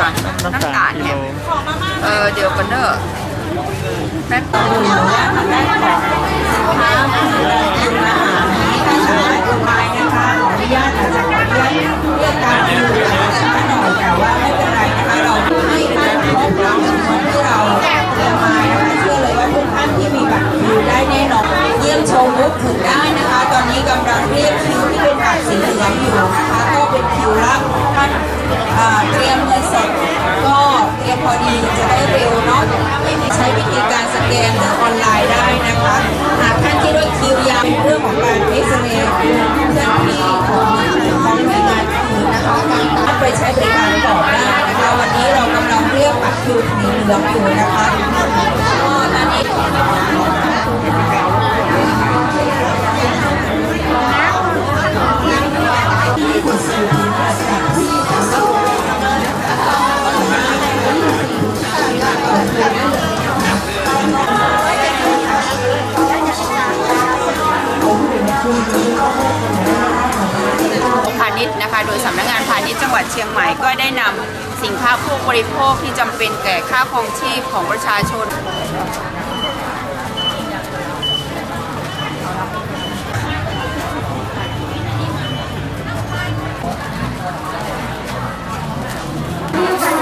ตาลน้ำตาลลกิแฮเออเดี๋ยวกันเด้อแป๊บนึง พอดีจะได้เร็วเนาะถ้าไม่มีใช้วิธีการสแกนหรือออนไลน์ได้นะคะหากท่านคิดว่าคิวยาวเป็นเรื่องของการเอ็กซเรย์เพื่อนที่ของของหน่วยงานอื่นนะคะการท่านไปใช้บริการก่อนได้นะคะวันนี้เรากำลังเรียกปักคิวสีเหลืองอยู่นะคะก็ตอนนี้ พาณิชย์นะคะ โดยสำนักงงานพาณิชย์จังหวัดเชียงใหม่ก็ได้นำสินค้าผู้บริโภคที่จำเป็นแก่ค่าครองชีพของประชาชน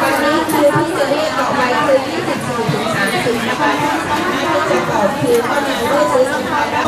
วันนี้คิวที่จะเรียกต่อไปคือ24ถึง30นะคะท่าจะต่อคิวเข้ามาเพื่อซื้อสินค้าได้